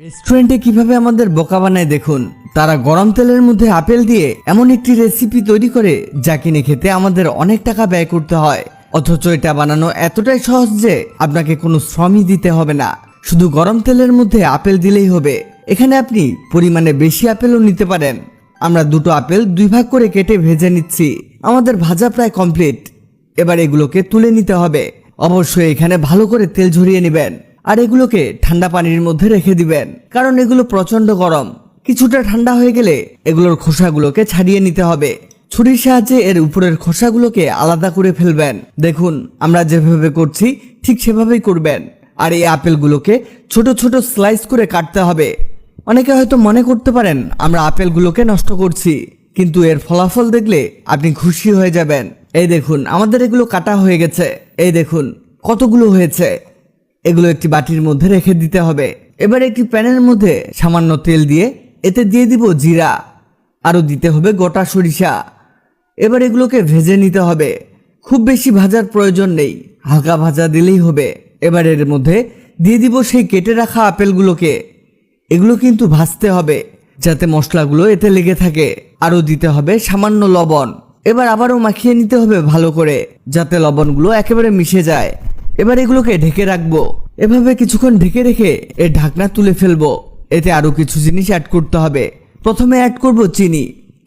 রেস্টুরেন্টে কীভাবে আমাদের বোকা বানায় দেখুন? তারা গরম তেলের মধ্যে আপেল দিয়ে এমন একটি রেসিপি তৈরি করে যা কিনে খেতে আমাদের অনেক টাকা ব্যয় করতে হয়। অথচ এটা বানানো এতটাই সহজ যে আপনাকে কোনো শ্রমই দিতে হবে না। শুধু গরম তেলের মধ্যে আপেল দিলেই হবে। এখানে আপনি পরিমাণে বেশি আপেলও নিতে পারেন। আমরা দুটো আপেল দুই ভাগ করে কেটে ভেজে নিচ্ছি। আমাদের ভাজা প্রায় কমপ্লিট এবার এগুলোকে তুলে নিতে হবে। অবশ্যই এখানে ভালো করে তেল ঝরিয়ে নেবেন। আর এগুলোকে ঠান্ডা পানির মধ্যে রেখে দিবেন। কারণ এগুলো প্রচণ্ড গরম। কিছুটা ঠান্ডা হয়ে গেলে এগুলোর খোসাগুলোকে ছাড়িয়ে নিতে হবে। ছুরির সাহায্যে এর উপরের খোসাগুলোকে আলাদা করে ফেলবেন। দেখুন, আমরা যেভাবে করছি, ঠিক সেভাবেই করবেন। আর এই আপেলগুলোকে ছোট ছোট স্লাইস করে কাটতে হবে। অনেকে হয়তো মনে করতে পারেন, আমরা আপেলগুলোকে নষ্ট করছি। কিন্তু এর ফলাফল দেখলে আপনি খুশি হয়ে যাবেন। এই দেখুন, আমাদের এগুলো কাটা হয়ে গেছে। এই দেখুন, কতগুলো হয়েছে। এগুলো একটি বাটির মধ্যে রেখে দিতে হবে। এবার একটি প্যানের মধ্যে সামান্য তেল দিয়ে এতে দিয়ে দিব জিরা। আরও দিতে হবে গোটা সরিষা। এবার এগুলোকে ভেজে নিতে হবে। খুব বেশি ভাজার প্রয়োজন নেই, হালকা ভাজা দিলেই হবে। এবার এর মধ্যে দিয়ে দিব সেই কেটে রাখা আপেলগুলোকে। এগুলো কিন্তু ভাজতে হবে, যাতে মশলাগুলো এতে লেগে থাকে। আরও দিতে হবে সামান্য লবণ। এবার আবারও মাখিয়ে নিতে হবে ভালো করে, যাতে লবণগুলো একেবারে মিশে যায়। এবার এগুলোকে ঢেকে রাখব। এভাবে কিছুক্ষণ ঢেকে রেখে এর ঢাকনা তুলে ফেলব। এতে আরও কিছু জিনিস অ্যাড করতে হবে। প্রথমে অ্যাড করব চিনি।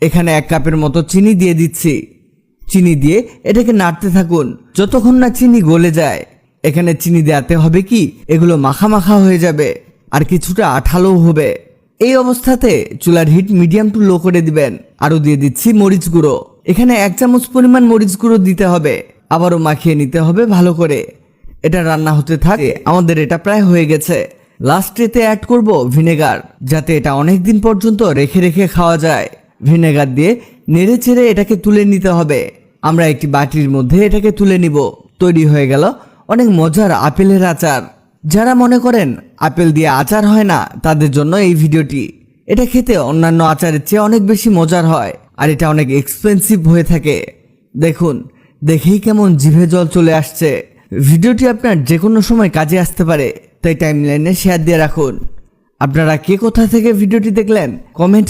এখানে এক কাপের মতো চিনি দিয়ে দিচ্ছি। চিনি দিয়ে এটাকে নাড়তে থাকুন। যতক্ষণ না চিনি গলে যায়, এখানে চিনি দেওয়াতে হবে কি, এগুলো মাখা মাখা হয়ে যাবে আর কিছুটা আঠালোও হবে। এই অবস্থাতে চুলার হিট মিডিয়াম টু লো করে দিবেন। আরও দিয়ে দিচ্ছি মরিচ গুঁড়ো। এখানে এক চামচ পরিমাণ মরিচ গুঁড়ো দিতে হবে। আবারও মাখিয়ে নিতে হবে ভালো করে। এটা রান্না হতে থাকে। আমাদের এটা প্রায় হয়ে গেছে। লাস্টেতে অ্যাড করব ভিনেগার যাতে এটা অনেক দিন পর্যন্ত রেখে রেখে খাওয়া যায়। ভিনেগার দিয়ে নেড়ে চেড়ে এটাকে তুলে নিতে হবে। আমরা একটি বাটির মধ্যে এটাকে তুলে নিব। তৈরি হয়ে গেল অনেক মজার আপেলের আচার। যারা মনে করেন আপেল দিয়ে আচার হয় না তাদের জন্য এই ভিডিওটি। এটা খেতে অন্যান্য আচারের চেয়ে অনেক বেশি মজার হয় আর এটা অনেক এক্সপেন্সিভ হয়ে থাকে। দেখুন দেখেই কেমন জিভে জল চলে আসছে। ভিডিওটি আপনার যে কোনো সময় কাজে আসতে পারে, তাই টাইমলাইনে শেয়ার দিয়ে রাখুন। আপনারা কে কোথা থেকে ভিডিওটি দেখলেন কমেন্ট